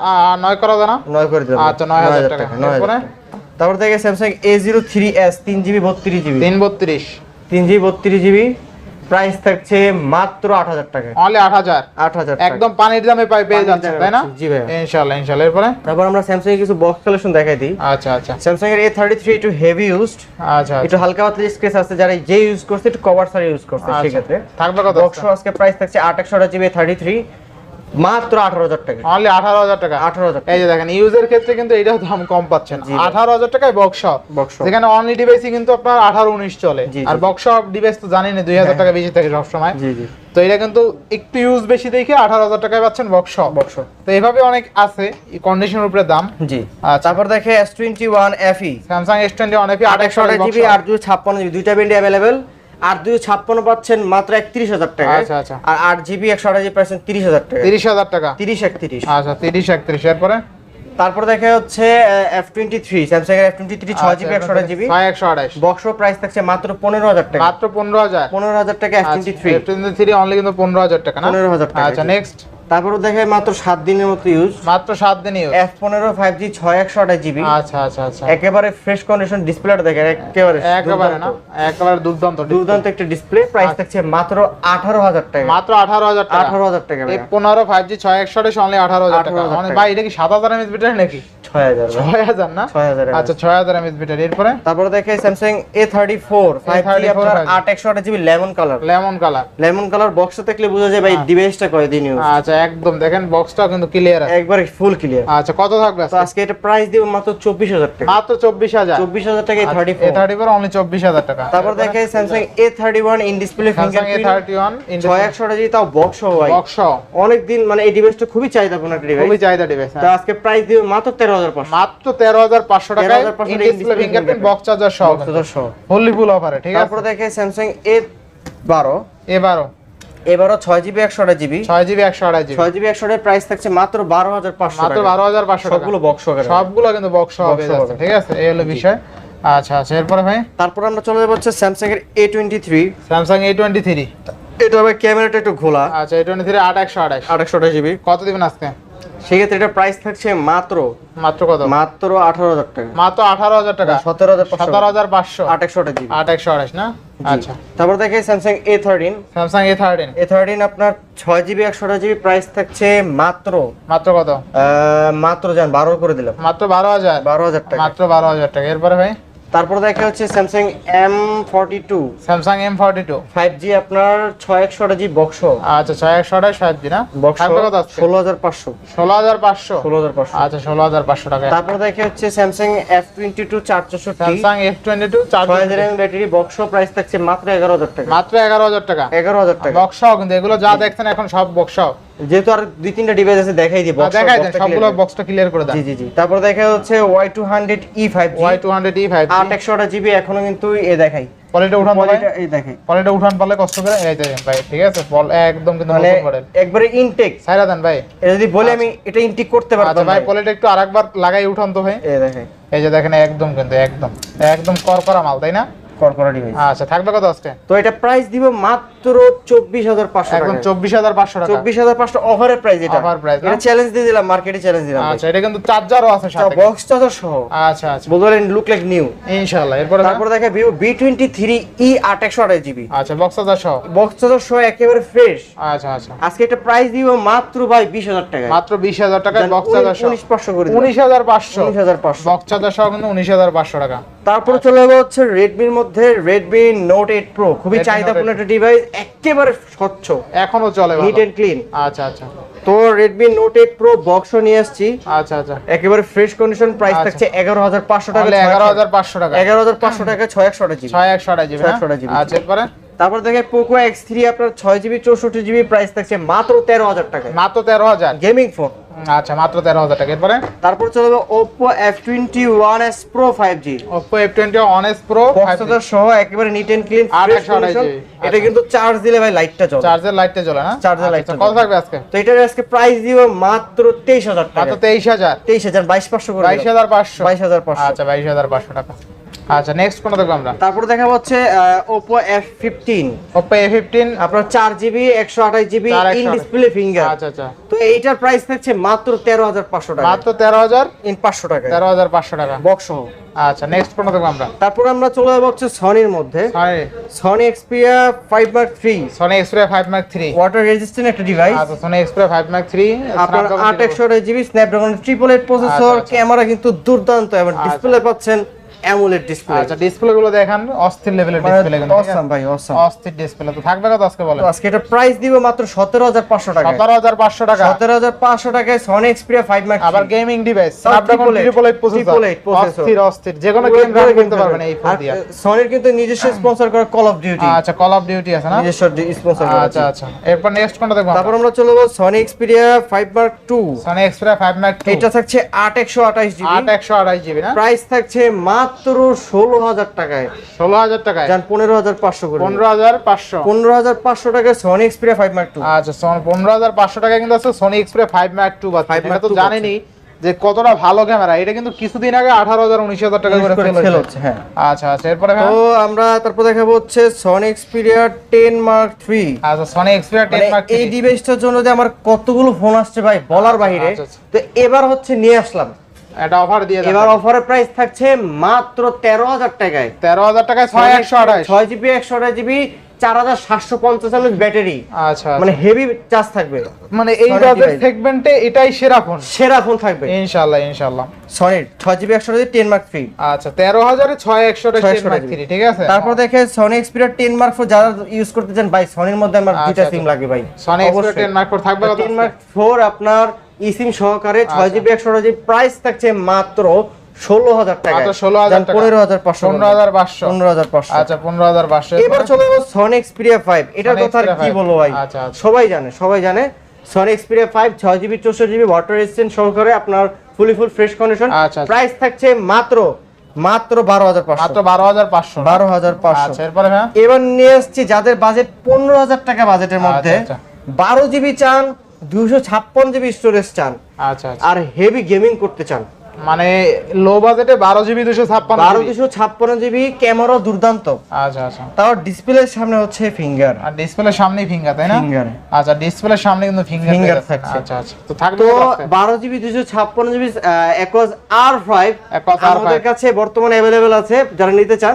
A: নয় করা যায় না?
B: নয় করে দিলাম
A: আচ্ছা, 9,000 টাকা।
B: নয় হাজার? টাকা। তারপর দেখে Samsung A zero three S তিন জিবি বত্রিশ জিবি।
A: তিন বত্রিশ।
B: তিন জিবি বত্রিশ জিবি। প্রাইস থাকছে মাত্র আট হাজার টাকা।
A: অনলি আট হাজার?
B: আট হাজার
A: একদম পানির দামে পাই পেয়ে যাচ্ছে তাই না?
B: জি ভাই
A: ইনশাআল্লাহ ইনশাআল্লাহ। এরপরে?
B: তারপর আমরা স্যামসাং এর কিছু বক্স কালেকশন দেখাই দিই।
A: আচ্ছা আচ্ছা।
B: স্যামসাং এর এ থার্টি থ্রি একটু হেভি ইউজড
A: আচ্ছা
B: একটু হালকা পাতলা স্ক্রেচ আছে যারা যে ইউজ করছে একটু কভার সারি ইউজ করছে
A: আচ্ছা।
B: সেক্ষেত্রে
A: থাকবে কত?
B: বক্স আজকে প্রাইস থাকছে আট একশো জিবি থার্টি থ্রি মাত্র আঠারো হাজার টাকা।
A: অনলি আঠারো হাজার টাকা।
B: আঠারো হাজার
A: এই যে দেখেন ইউজের ক্ষেত্রে কিন্তু এটাও দাম কম পাচ্ছেন আঠারো হাজার টাকায় বক্স
B: বক্স
A: যেখানে অনলি ডিভাইসই কিন্তু আপনার আঠারো উনিশ চলে। আর। বক্স ডিভাইস তো জানি না দুই হাজার টাকা বেশি থাকে সবসময়। তো এটা কিন্তু একটু ইউজ বেশি দেখে আঠারো হাজার টাকায় পাচ্ছেন বক্স
B: বক্স
A: তো এইভাবে অনেক আছে কন্ডিশনের উপরে দাম।
B: জি।
A: আচ্ছা।
B: তারপর দেখে S twenty one FE
A: Samsung S twenty অনেক
B: আট একশো জিবি আর দুই ছাপ্পান্ন জিবি দুইটা ব্যান্ডে অ্যাভেলেবেল আর দুই ছাপ্পান্ন পাচ্ছেন মাত্র একত্রিশ হাজার টাকা।
A: আচ্ছা, আচ্ছা।
B: আর আট জিবি একশো আঠাশ পাচ্ছেন তিরিশ হাজার টাকা।
A: তিরিশ হাজার টাকা?
B: তিরিশ একত্রিশ।
A: আচ্ছা তিরিশ একত্রিশ। এরপরে?
B: তারপর দেখা হচ্ছে এফ টোয়েন্টি থ্রি স্যামসাং এর এফ টোয়েন্টি থ্রি ছয় জিবি একশো আঠাশ জিবি।
A: একশো আঠাশ।
B: বক্স প্রাইস থাকছে মাত্র পনেরো হাজার টাকা।
A: মাত্র পনেরো হাজার।
B: পনেরো হাজার টাকা F twenty three
A: twenty three only কিন্তু পনেরো হাজার টাকা না?
B: 15,000 টাকা,
A: আচ্ছা নেক্সট
B: তারপর দেখে মাত্র 7 দিনের মতো ইউজ
A: মাত্র 7 দিন ইউজ
B: এফ পনেরো ফাইভ GB
A: আচ্ছা আচ্ছা আচ্ছা।
B: একেবারে ফ্রেশ কন্ডিশন ডিসপ্লেটা দেখেন একেবারে
A: একেবারে না একেবারে দুর্দান্ত
B: দুর্দান্ত একটা ডিসপ্লে প্রাইস থাকছে মাত্র আঠারো হাজার টাকা।
A: মাত্র আঠারো হাজার টাকা।
B: আঠারো হাজার টাকা
A: এই পনেরো ফাইভ জি ছয় একশো আঠাশ অনলি আঠারো হাজার টাকা।
B: 18,000
A: মানে ভাই এটা কি সাত হাজার এমএস ব্যাটারি নাকি?
B: ছয় হাজার।
A: না?
B: ছয় হাজার
A: আচ্ছা ছয় হাজার এমএস ব্যাটারি। এরপরে?
B: তারপরে দেখে Samsung A thirty four five G
A: A34 5G
B: আট একশো GB lemon colour
A: lemon colour
B: lemon colour বক্সে থাকলে বোঝা যায় ভাই ডিভাইসটা কয়দিন ইউজ
A: আচ্ছা একদম। দেখেন বক্সটাও কিন্তু ক্লিয়ার আছে।
B: একবারে ফুল ক্লিয়ার
A: আচ্ছা কত থাকবে
B: আজকে? এটা প্রাইস দিব মাত্র চব্বিশ হাজার টাকা।
A: মাত্র চব্বিশ হাজার।
B: চব্বিশ হাজার টাকা thirty
A: A thirty four only চব্বিশ হাজার টাকা।
B: তারপর দেখে in display fingerprint
A: thirty one
B: ছয় একশো জিবি তাও বক্স ভাই।
A: বক্স
B: অনেক দিন মানে এই ডিভাইসটা খুবই একটা ডিভাইস
A: খুবই চাহিদা ডিভাইস
B: তো আজকে প্রাইস দিব মাত্র তেরো হাজার। পাঁচশো
A: মাত্র তেরো হাজার পাঁচশো টাকায়
B: 13,500
A: in display
B: in-display
A: fingerprint box charger সহ
B: সহ।
A: ফুল অফারে ঠিক আছে?
B: তারপরে দেখে স্যামসাং এ বারো।
A: এবারও।
B: এবারও ছয় জিবি একশো আঠাশ জিবি।
A: ছয় জিবি একশো আড়াই জিবি।
B: ছয় জিবি একশো আঠাশ প্রাইস থাকছে মাত্র বারো হাজার পাঁচশো
A: মাত্র বারো হাজার পাঁচশো
B: সবগুলো বক্স
A: সবগুলো কিন্তু বক্স হবে
B: Box
A: ঠিক আছে? এই হলো বিষয়। আচ্ছা আচ্ছা এরপরে ভাই?
B: তারপর আমরা চলে যাব হচ্ছে স্যামসাং এর A twenty three
A: Samsung A twenty three
B: এটা হবে ক্যামেরাটা একটু ঘোলা।
A: আচ্ছা এ টোয়েন্টি থ্রি আট একশো আঠাশ
B: আঠাশশো আঠাশ জিবি।
A: কত দিবেন আজকে?
B: সেক্ষেত্রে এটা প্রাইস থাকছে মাত্র
A: মাত্র কত?
B: মাত্র আঠারো হাজার টাকা।
A: মাত্র আঠারো হাজার টাকা?
B: সতেরো হাজার
A: সতেরো হাজার পাঁচশো।
B: আঠাশশো আঠাশ জিবি।
A: আঠাশ না? আচ্ছা।
B: তারপর দেখে Samsung A thirteen
A: Samsung A thirteen
B: A thirteen আপনার ছয় জিবি একশো আঠাশ জিবি প্রাইস থাকছে মাত্র
A: মাত্র কত?
B: মাত্র যান বারো করে দিলাম।
A: মাত্র বারো হাজার।
B: বারো হাজার টাকা।
A: মাত্র বারো হাজার টাকা। এরপরে ভাই?
B: তারপর দেখা হচ্ছে Samsung M forty two
A: Samsung M forty two
B: five G আপনার ছয় একশো জিবি বক্স
A: আচ্ছা ছয় একশো আঠাশ ফাইভ জি না?
B: বক্স ষোলো হাজার পাঁচশো।
A: ষোলো হাজার পাঁচশো?
B: ষোলো হাজার পাঁচশো।
A: আচ্ছা ষোলো হাজার পাঁচশো টাকা
B: তারপর দেখে হচ্ছে স্যামসাং এফ টোয়েন্টি টু চার চৌষট্টি।
A: স্যামসাং এফ টোয়েন্টি টু চার
B: হাজার ব্যাটারি বক্স প্রাইস থাকছে মাত্র এগারো হাজার টাকা।
A: মাত্র এগারো হাজার টাকা।
B: এগারো হাজার টাকা।
A: বক্সাও কিন্তু এগুলো যা দেখছেন এখন সব বক্সাও
B: যেহেতু আর দুই তিনটা ডিভাইস আছে দেখাই দিই box-
A: দেখাই দেন সবগুলো বক্সটা ক্লিয়ার করে দেন।
B: জি জি জি। তারপর দেখা হচ্ছে Y two hundred E five
A: Y two hundred E five
B: আট একশো আঠাশ জিবি এখনও কিন্তু এ দেখাই।
A: পলিটা উঠান পালে?
B: এই দেখাই।
A: পলিটা উঠান পালে কষ্ট করে এই দেখেন ভাই ঠিক আছে? বল একদম কিন্তু
B: মানে
A: নতুন মডেল
B: একবারে ইনটেক
A: সাইরা দেন ভাই।
B: এটা যদি বলে আমি এটা ইনটেক করতে
A: আচ্ছা
B: পারতাম
A: ভাই
B: ভাই।
A: পলিটা একটু আরেকবার লাগাই উঠান তো ভাই।
B: এ দেখাই।
A: এই যে দেখেন একদম কিন্তু একদম। একদম করকরা মাল তাই না?
B: করকরা ডিভাইস
A: আচ্ছা থাকবে কত আজকে?
B: তো এটা প্রাইস দিব মাত্র চব্বিশ হাজার পাঁচশো
A: একদম
B: টাকা।
A: চব্বিশ হাজার পাঁচশো
B: চব্বিশ হাজার পাঁচশো অফারের প্রাইস এটা।
A: Offer price,
B: এটা চ্যালেঞ্জ দিয়ে দিলাম মার্কেটে চ্যালেঞ্জ দিলাম
A: আচ্ছা এটা কিন্তু চার্জারও আছে সাথে।
B: বক্স চার্জার সহ।
A: আচ্ছা আচ্ছা।
B: বললেন লুক লাইক নিউ
A: ইনশাআল্লাহ এরপরে
B: তারপর দেখে Vivo V twenty three E আট একশো আঠাশ জিবি
A: আচ্ছা বক্স চার্জার সহ।
B: বক্স চার্জার সহ একেবারে ফ্রেশ
A: আচ্ছা আচ্ছা।
B: আজকে একটা প্রাইস দিব মাত্র ভাই বিশ হাজার টাকা
A: মাত্র বিশ হাজার টাকায় বক্স চার্জার সহ।
B: উনিশ পাঁচশো করে
A: উনিশ হাজার পাঁচশো।
B: উনিশ হাজার পাঁচশো।
A: বক্স চার্জার সহ কিন্তু উনিশ হাজার পাঁচশো টাকা।
B: তারপরে চলে যাব হচ্ছে রেডমির মধ্যে রেডমি নোট এইট প্রো খুবই চাহিদাপূর্ণ একটা ডিভাইস একেবারে স্বচ্ছ।
A: এখনও চলে।
B: নিট এন্ড ক্লিন
A: আচ্ছা আচ্ছা।
B: তো রেডমি নোট এইট প্রো বক্সও নিয়ে আসছি।
A: আচ্ছা আচ্ছা।
B: একেবারে ফ্রেশ কন্ডিশন প্রাইস। থাকছে এগারো হাজার পাঁচশো টাকা
A: এগারো হাজার পাঁচশো টাকা।
B: এগারো হাজার পাঁচশো টাকা ছয় একশো জিবি।
A: ছয় একশো টাকা জিবি না?
B: 628
A: আচ্ছা এরপরে?
B: তারপর দেখে পোকো এক্স থ্রি আপনার ছয় জিবি চৌষট্টি জিবি প্রাইস থাকছে মাত্র তেরো হাজার টাকা
A: মাত্র তেরো হাজার?
B: গেমিং ফোন
A: আচ্ছা মাত্র তেরো হাজার টাকা। এরপরে?
B: তারপর চলে যাবে Oppo F twenty one S pro five G
A: Oppo F twenty one S pro
B: বক্সটার সহ একেবারে নিট এন্ড ক্লিন
A: আর
B: এটা কিন্তু চার্জ দিলে ভাই লাইটটা চলে
A: চার্জের লাইটটা জ্বলে না?
B: Charger
A: আচ্ছা,
B: light টা
A: আচ্ছা, কত থাকবে আজকে?
B: তো এটার আজকে প্রাইস দিব মাত্র তেইশ হাজার টাকা
A: মাত্র তেইশ হাজার।
B: তেইশ হাজার বাইশ পাঁচশো করে
A: বাইশ হাজার পাঁচশো।
B: বাইশ হাজার পাঁচশো।
A: আচ্ছা বাইশ হাজার পাঁচশো টাকা। আচ্ছা নেক্সট কোনটা দেখব আমরা?
B: তারপর দেখা হচ্ছে ফিফটিন
A: ওপো এ ফিফটিন
B: আপনার চার জিবি একশো আঠাশ জিবি
A: চার একশো
B: ইন ডিসপ্লে ফিঙ্গার
A: আচ্ছা আচ্ছা।
B: তো এইটার প্রাইস থাকছে মাত্র তেরো হাজার পাঁচশো টাকা।
A: মাত্র তেরো হাজার?
B: ইন পাঁচশো টাকা
A: তেরো হাজার পাঁচশো টাকা।
B: বক্স সহ।
A: আচ্ছা নেক্সট কোনটা দেখব আমরা?
B: তারপর আমরা চলে যাব হচ্ছে সনির মধ্যে।
A: Sony
B: Xperia five mark three
A: Sony Xperia five mark three
B: water resistant একটা ডিভাইস
A: আচ্ছা Sony Xperia five mark three
B: আপনার আট একশো GB Snapdragon triple eight processor
A: আচ্ছা, আচ্ছা।
B: ক্যামেরা কিন্তু দুর্দান্ত। এবং ডিসপ্লে পাচ্ছেন অ্যামোলেড ডিসপ্লে
A: আচ্ছা ডিসপ্লে গুলো দেখান অস্থির লেভেলের ডিসপ্লে কিন্তু?
B: অসাম ভাই অসাম।
A: অস্থির ডিসপ্লে তো থাকবে কত আজকে বলেন?
B: আজকে এটা প্রাইস দিব মাত্র সতেরো হাজার পাঁচশো টাকা
A: সতেরো হাজার পাঁচশো টাকা।
B: সতেরো হাজার পাঁচশো টাকায় সনি এক্সপিরিয়া ফাইভ মার্ক
A: আবার gaming device Snapdragon
B: triple eight,
A: triple eight processor. অস্থির অস্থির। যে কোনো গেম রান করতে পারবেন এই ফোন দিয়ে।
B: সনির কিন্তু নিজস্ব স্পন্সর করা কল অফ ডিউটি
A: আচ্ছা কল অফ ডিউটি আছে না?
B: নিজস্ব স্পন্সর
A: আচ্ছা আচ্ছা। এরপর নেক্সট কোনটা দেখব
B: তারপর আমরা? চলে যাব Sony Xperia five mark two
A: Sony Xperia five mark two
B: এটা থাকছে আট একশো আঠাশ জিবি
A: আট একশো আড়াই জিবি না?
B: প্রাইস থাকছে মাত্র ষোলো হাজার টাকায়।
A: ষোলো হাজার টাকায়?
B: যান পনেরো হাজার পাঁচশো করে
A: পনেরো হাজার পাঁচশো।
B: পনেরো হাজার পাঁচশো টাকায় Sony Xperia five mark two
A: আচ্ছা পনেরো হাজার পাঁচশো টাকা কিন্তু আছে Sony Xperia five mark two বা
B: 5
A: এটা তো জানেনি যে কতটা ভালো ক্যামেরা এটা কিন্তু কিছুদিন আগে আঠারো হাজার উনিশ হাজার টাকা করে হয়েছে।
B: হচ্ছে, হ্যাঁ।
A: আচ্ছা আচ্ছা এরপরে?
B: তো আমরা তারপর দেখাবো হচ্ছে Sony Xperia ten mark three
A: আচ্ছা সোনি এক্সপ্রে টেন মার্ক
B: এই ডিভাইসটার জন্য যে আমার কতগুলো ফোন আসছে ভাই বলার বাইরে।
A: আচ্ছা, আচ্ছা।
B: তো এবার হচ্ছে নিয়ে আসলাম।
A: এটা অফার দিয়ে
B: এবার অফারের প্রাইস থাকছে মাত্র তেরো হাজার টাকায়।
A: তেরো হাজার টাকায় ছয় একশো আঠাশ।
B: ছয় জিবি একশো আঠাশ জিবি চার হাজার সাতশো পঞ্চাশ ব্যাটারি
A: আচ্ছা
B: মানে হেভি চার্জ থাকবে।
A: মানে এই বাজেট সেগমেন্টে এটাই সেরা ফোন
B: সেরা ফোন থাকবে।
A: ইনশাল্লাহ ইনশাল্লাহ
B: সনির ছয় জিবি একশো আঠাশ টেন মার্ক থ্রি
A: আচ্ছা তেরো হাজারে ছয় একশো টেন
B: 628
A: মার্ক থ্রি ঠিক আছে?
B: তারপর দেখে Sony Xperia ten mark four যারা ইউজ করতে চান ভাই সনির মধ্যে আমার দুইটা
A: আচ্ছা,
B: সিম
A: আচ্ছা।
B: লাগে ভাই
A: Sony Xperia ten mark four থাকবে কত?
B: টেন মার্ক ফোর আপনার ইসিম সহকারে ছয়
A: আচ্ছা।
B: জিবি একশো জিবি প্রাইস থাকছে মাত্র ষোলো হাজার টাকা
A: মাত্র 16,000
B: পনেরো হাজার পাঁচশো
A: পনেরো হাজার পাঁচশো।
B: পনেরো হাজার পাঁচশো।
A: আচ্ছা পনেরো হাজার পাঁচশো।
B: এবার চলে যাব সনি এক্সপিরিয়া ফাইভ এটার কথা আর কি বলব ভাই?
A: আচ্ছা।
B: সবাই জানে সবাই জানে। সনি এক্সপিরিয়া ফাইভ ছয় জিবি চৌষট্টি জিবি ওয়াটার রেজিস্ট্যান্ট সহকারে আপনার fully full fresh condition. Price থাকছে মাত্র মাত্র বারো হাজার পাঁচশো।
A: মাত্র বারো হাজার পাঁচশো।
B: বারো হাজার পাঁচশো।
A: এরপরে
B: এবার নিয়ে এসছি যাদের বাজেট পনেরো হাজার টাকা বাজেটের মধ্যে। বারো জিবি চান দুশো ছাপ্পান্ন জিবি স্টোরেজ চান।
A: আচ্ছা আচ্ছা।
B: আর হেভি গেমিং করতে চান।
A: মানে লো বাজেটে বারো জিবি দুশো ছাপ্পান্ন
B: বারো? দুশো ছাপ্পান্ন জিবি ক্যামেরা দুর্দান্ত।
A: আচ্ছা আচ্ছা।
B: তাও ডিসপ্লের সামনে হচ্ছে ফিঙ্গার
A: আর ডিসপ্লের সামনেই ফিঙ্গার তাই না?
B: Finger।
A: আচ্ছা ডিসপ্লের সামনে কিন্তু ফিঙ্গার
B: থাকছে।
A: আচ্ছা আচ্ছা। তো থাকবে
B: তো? বারো জিবি দুশো ছাপ্পান্ন GB Aquos R five
A: Aquos R5
B: আমাদের কাছে বর্তমানে অ্যাভেলেবেল আছে। যারা নিতে চান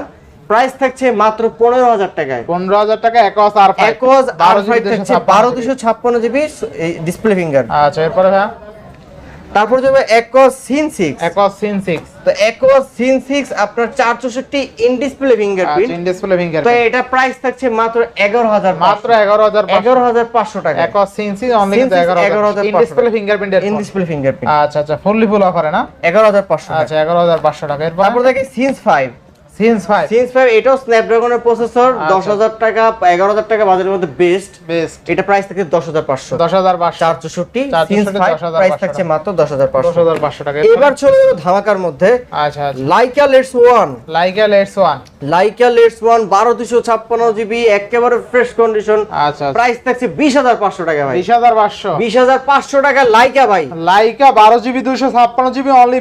B: প্রাইস থাকছে মাত্র পনেরো হাজার টাকায়।
A: পনেরো হাজার টাকা একস আর ফাইভ
B: আর
A: বারো
B: ফাইভ থাকছে বারো দুশো ছাপ্পান্ন জিবি ডিসপ্লে ফিঙ্গার
A: আচ্ছা এরপরে হ্যাঁ
B: তারপর যাবে Aquos sense six
A: Aquos sense six
B: তো একজ সিন সিক্স আপনার চার চৌষট্টি in display fingerprint
A: in display finger
B: তো এটা প্রাইস থাকছে মাত্র এগারো হাজার
A: মাত্র এগারো হাজার
B: এগারো হাজার পাঁচশো টাকা।
A: একস সিন সিক্স অনলি
B: Sin
A: কিন্তু
B: 6
A: এগারো হাজার
B: 11,500
A: ইন ডিসপ্লে ফিঙ্গারপ্রিন্টের
B: ইন ডিসপ্লে ফিঙ্গারপ্রিন্ট
A: আচ্ছা আচ্ছা ফুললি ফুল অফারে না?
B: এগারো হাজার পাঁচশো
A: আচ্ছা এগারো হাজার পাঁচশো টাকা। এরপর?
B: তারপর দেখি সিন্স ফাইভ এটাও স্ন্যাপড্রাগনের প্রসেসর
A: আচ্ছা।
B: দশ হাজার টাকা এগারো হাজার টাকা বাজারের মধ্যে বেস্ট
A: বেস্ট
B: এটা প্রাইস থাকে দশ হাজার পাঁচশো।
A: দশ হাজার পাঁচশো।
B: চার চৌষট্টি
A: 464,
B: সিন্স ফাইভ
A: 10,500
B: প্রাইস থাকছে মাত্র দশ হাজার
A: দশ
B: পাঁচশো
A: হাজার পাঁচশো টাকা।
B: এবার চলে যাব ধামাকার মধ্যে
A: আচ্ছা আচ্ছা।
B: Laika Leitz
A: Leica Leitz
B: Leica Leitz GB একেবারে ফ্রেশ কন্ডিশন
A: আচ্ছা
B: প্রাইস থাকছে বিশ হাজার পাঁচশো টাকা ভাই। টাকা লাইকা ভাই।
A: লাইকা বারো জিবি দুশো ছাপ্পান্ন জিবি অনলি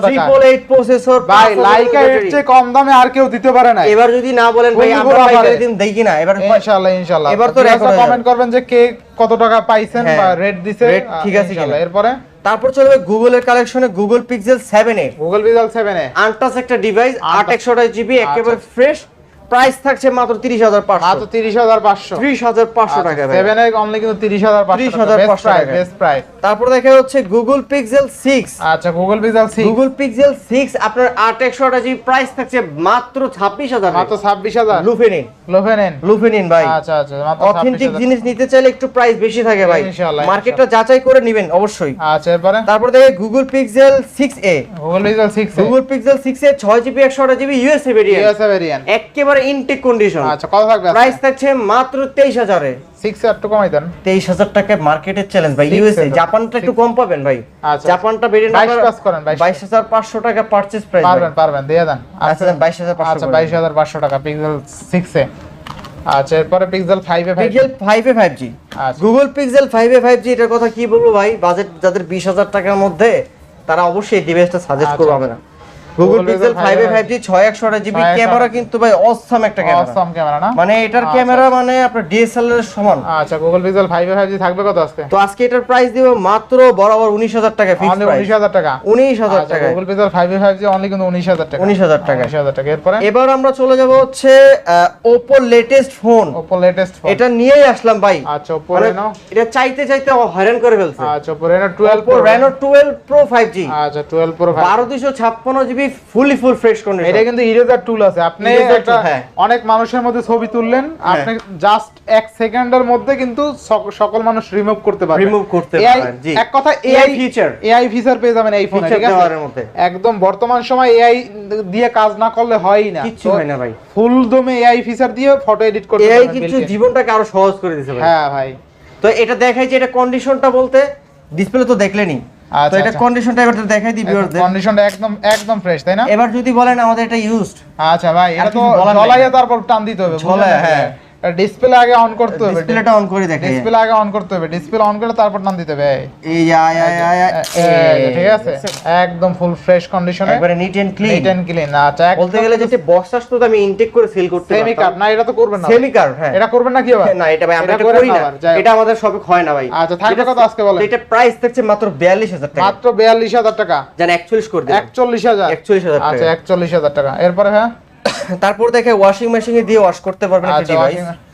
A: টাকা।
B: প্রসেসর
A: ভাই লাইকা এর চেয়ে কম দামে আর কেউ দিতে পারে না
B: এবার যদি না বলেন ভাই আমরা পাইকারি। দিন দেই না এবার
A: ইনশাআল্লাহ ইনশাআল্লাহ
B: এবার তো রেসা
A: কমেন্ট করবেন যে কে কত টাকা পাইছেন
B: হ্যাঁ,
A: বা রেট দিছে
B: ঠিক আছে
A: ইনশাআল্লাহ।
B: কিনা।
A: এরপরে
B: তারপর চলবে গুগলের কালেকশনে Google Pixel seven A
A: Google Pixel 7 A
B: untouch একটা ডিভাইস আট
A: Untouched।
B: একশো জিবি একেবারে ফ্রেশ প্রাইস থাকছে মাত্র তিরিশ হাজার
A: মাত্র
B: পাঁচশো।
A: 30500
B: ত্রিশ হাজার পাঁচশো টাকা ভাই
A: 7 এ অনলি কিন্তু 30500
B: 30,500 টাকা।
A: বেস্ট প্রাইস
B: তারপর দেখা হচ্ছে গুগল পিক্সেল সিক্স
A: আচ্ছা Google Pixel 6
B: Google Pixel six আপনার আট একশো জিবি প্রাইস থাকছে মাত্র ছাব্বিশ হাজার
A: মাত্র 26000
B: লুফেনিন
A: লোভেনেন
B: লুফেনিন ভাই।
A: আচ্ছা আচ্ছা মাত্র
B: অথেন্টিক জিনিস নিতে চাইলে একটু প্রাইস বেশি থাকে ভাই।
A: ইনশাআল্লাহ,
B: মার্কেটটা যাচাই করে নেবেন অবশ্যই।
A: আচ্ছা এরপরে?
B: তারপর দেখে Google Pixel six A
A: Google Pixel 6 A
B: Google Pixel six A ছয় জিবি একশো GB USA variant
A: USA variant
B: একেবারে ইনটেক কন্ডিশন
A: আচ্ছা কত থাকবে
B: প্রাইস থাকছে মাত্র তেইশ হাজারে।
A: 6 এ একটু কমাই দেন।
B: তেইশ হাজার টাকা মার্কেটের চ্যালেঞ্জ ভাই ইউএসএ জাপানটা একটু কম পাবেন ভাই।
A: আচ্ছা।
B: জাপানটা ভেরিয়েন্ট
A: 22 পাস করেন 22
B: বাইশ হাজার পাঁচশো টাকা পারচেজ প্রাইস
A: পারবেন পারবেন দিয়ে দেন।
B: আচ্ছা বাইশ হাজার
A: আচ্ছা
B: পাঁচশো
A: বাইশ হাজার পাঁচশো টাকা পিক্সেল সিক্স এ। আচ্ছা এরপরে Pixel five A
B: Pixel five A five G
A: আচ্ছা।
B: Google Pixel five A five G এটার কথা কি বলব ভাই? বাজেট যাদের বিশ হাজার টাকার মধ্যে তারা অবশ্যই ডিভাইসটা সাজেস্ট
A: আচ্ছা।
B: করব আমরা Google
A: Google
B: Pixel
A: Pixel
B: 5 A
A: 5
B: 5G 6128 GB
A: 6
B: camera কিন্তু ভাই অসাম একটা ক্যামেরা
A: অসাম ক্যামেরা না?
B: মানে এটার
A: আচ্ছা।
B: ক্যামেরা মানে আপনার ডিএসএলআর এর সমান।
A: আচ্ছা গুগল পিক্সেল 5 এ 5G থাকবে কত আজকে?
B: তো আজকে এটার প্রাইস দিব মাত্র বরাবর 19000 টাকা ফিক্স প্রাইস
A: 19000 টাকা?
B: 19000
A: আচ্ছা
B: টাকা
A: Google Pixel 5 A 5G only কিন্তু 19000 টাকা।
B: 19000 টাকা
A: 19000 টাকা। এরপরে?
B: এবার আমরা চলে যাব হচ্ছে Oppo latest phone
A: Oppo latest phone
B: এটা নিয়েই আসলাম ভাই।
A: আচ্ছা Oppo
B: মানে
A: Reno?
B: এটা চাইতে চাইতে হয়রান করে ফেলছে।
A: আচ্ছা Oppo Reno 12
B: Oppo Reno 12 Pro 5G
A: আচ্ছা 12 Pro 5
B: বারো দুশো GB fully full fresh condition
A: এটা কিন্তু ইরেজার টুল আছে। আপনি একটা
B: হ্যাঁ।
A: অনেক মানুষের মধ্যে ছবি তুললেন আপনি জাস্ট এক সেকেন্ডের মধ্যে কিন্তু সকল মানুষ রিমুভ করতে পারবে।
B: Remove করতে জি।
A: এক কথা এআই
B: feature।
A: এআই ফিচার পেয়ে যাবেন এই ফোনে ঠিক আছে? একদম বর্তমান সময় এআই দিয়ে কাজ না করলে হয়ই না।
B: কিচ্ছু হয় না ভাই।
A: ফুল দমে এআই ফিচার দিয়ে ফটো এডিট করতে
B: এআই কিছু জীবনটাকে আরও সহজ করে ভাই।
A: হ্যাঁ ভাই।
B: তো এটা দেখাই যে এটা কন্ডিশনটা বলতে ডিসপ্লে তো দেখলেনি তো
A: আচ্ছা,
B: এটা
A: আচ্ছা।
B: কন্ডিশনটা এবার দেখাই দিই ভিউয়ারদের
A: কন্ডিশনটা একদম একদম ফ্রেশ তাই না?
B: এবার যদি বলেন আমাদের এটা ইউজড
A: আচ্ছা ভাই এটা তো ঝলাইয়া তারপর টান দিতে হবে
B: ঝলাইয়া, হ্যাঁ।
A: ডিসপ্লে আগে অন করতে হবে।
B: ডিসপ্লেটা অন করে দেখে।
A: ডিসপ্লে আগে অন করতে হবে। ডিসপ্লে অন করে তারপর টান দিতে হবে।
B: এই। আয় আয় আয়
A: ঠিক আছে? একদম ফুল ফ্রেশ কন্ডিশনে
B: একবারে neat and clean
A: neat and clean আচ্ছা
B: বলতে গেলে যে বক্স আসতো তো আমি ইনটেক করে সেল করতে
A: সেমি কার্ড না এটা তো করবেন না।
B: সেমি কার্ড হ্যাঁ।
A: এটা করবেন না কি আবার?
B: না এটা ভাই আমরা
A: এটা
B: করি
A: না।
B: এটা আমাদের সবে হয় না ভাই।
A: আচ্ছা, থাকবে কত আজকে বলেন?
B: এটা প্রাইস থাকছে মাত্র 42000 টাকা।
A: মাত্র বিয়াল্লিশ হাজার টাকা।
B: জান 41 করে
A: একচল্লিশ হাজার।
B: 41,000 টাকা।
A: আচ্ছা একচল্লিশ হাজার টাকা। এরপরে হ্যাঁ?
B: তারপর দেখে ওয়াশিং মেশিনে দিয়ে ওয়াশ করতে পারবেন একটা
A: আচ্ছা,
B: device
A: washing-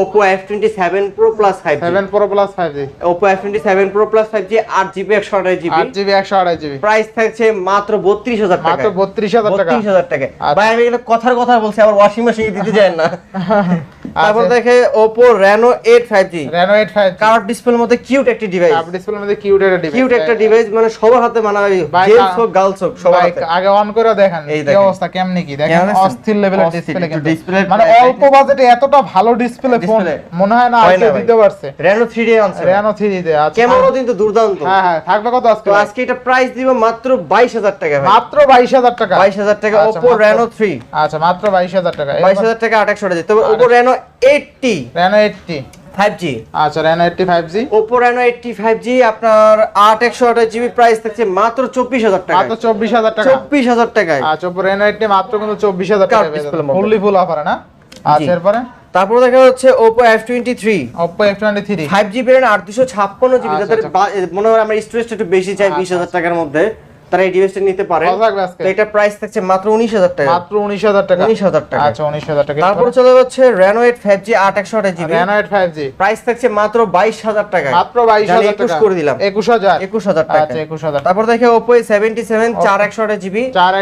B: Oppo F27 Pro Plus 5G
A: seven pro plus five G
B: Oppo F27 Pro Plus 5G 8GB 128GB
A: আট জিবি একশো আড়াই জিবি
B: প্রাইস থাকছে মাত্র 32000 টাকা
A: মাত্র বত্রিশ হাজার টাকা।
B: 32000 টাকা
A: আচ্ছা।
B: ভাই আমি কথার কথা বলছি আবার ওয়াশিং মেশিনে দিতে যায় না। তারপর। দেখে Oppo Reno 8 5G
A: Reno eight five
B: curve ডিসপ্লের মধ্যে কিউট একটি ডিভাইস
A: আপ ডিসপ্লের মধ্যে কিউট একটা ডিভাইস
B: কিউট একটা ডিভাইস মানে সবার হাতে মানাবে জেন্টস হোক গার্লস হোক সবার হাতে।
A: আগে অন করে দেখেন
B: এই
A: অবস্থা কেমনে কি? দেখেন অস্থির লেভেলের ডিসপ্লে কিন্তু।
B: display
A: মানে অল্প বাজেটে এতটা ভালো ডিসপ্লে ফোন মনে হয় না
B: ভাই।
A: দিতে পারছে।
B: Reno 3D আনছে
A: রেনো থ্রি তে আচ্ছা।
B: ক্যামেরাও কিন্তু দুর্দান্ত।
A: হ্যাঁ হ্যাঁ থাকবে কত আজকে?
B: তো আজকে এটা প্রাইস দিব মাত্র 22000 টাকা ভাই।
A: মাত্র বাইশ হাজার টাকা।
B: 22000 টাকা
A: আচ্ছা,
B: Oppo Reno 3
A: আচ্ছা মাত্র বাইশ হাজার টাকা।
B: 22000 টাকা 2800 টাকা তবে Oppo Reno 80
A: Reno eight T
B: 5G
A: আচ্ছা Reno eight T five G
B: Oppo Reno 80 5G আপনার 8128 জিবি প্রাইস থাকছে মাত্র 24000 টাকা
A: মাত্র চব্বিশ হাজার টাকা।
B: 24000 টাকায়।
A: আচ্ছা ওপো রেনো এইটটি মাত্র কিন্তু চব্বিশ হাজার টাকা। ফুললি ফুল অফারে না? আচ্ছা এরপরে?
B: তারপর দেখা হচ্ছে Oppo F23
A: Oppo F twenty three
B: 5G variant 8256 GB
A: আচ্ছা,
B: যাদের
A: আচ্ছা।
B: বা- মনে হয় আমরা স্টোরেজ একটু বেশি চাই
A: আচ্ছা,
B: 20000 টাকার মধ্যে। তারা এই ডিভাইসটা নিতে পারে? তো এটা প্রাইস থাকছে মাত্র 19000 টাকা।
A: মাত্র উনিশ হাজার টাকা?
B: 19,000 টাকা।
A: আচ্ছা উনিশ হাজার টাকা।
B: তারপরে চলে যাচ্ছে Reno 8 5G 8128 জিবি।
A: রেনো এইট ফাইভ
B: প্রাইস থাকছে মাত্র 22000 টাকা।
A: মাত্র বাইশ
B: জানি
A: হাজার
B: 21
A: টাকা।
B: করে দিলাম।
A: একুশ হাজার।
B: 21000 টাকা।
A: আচ্ছা একুশ হাজার।
B: তারপর দেখে Oppo A77 4128 জিবি।
A: চার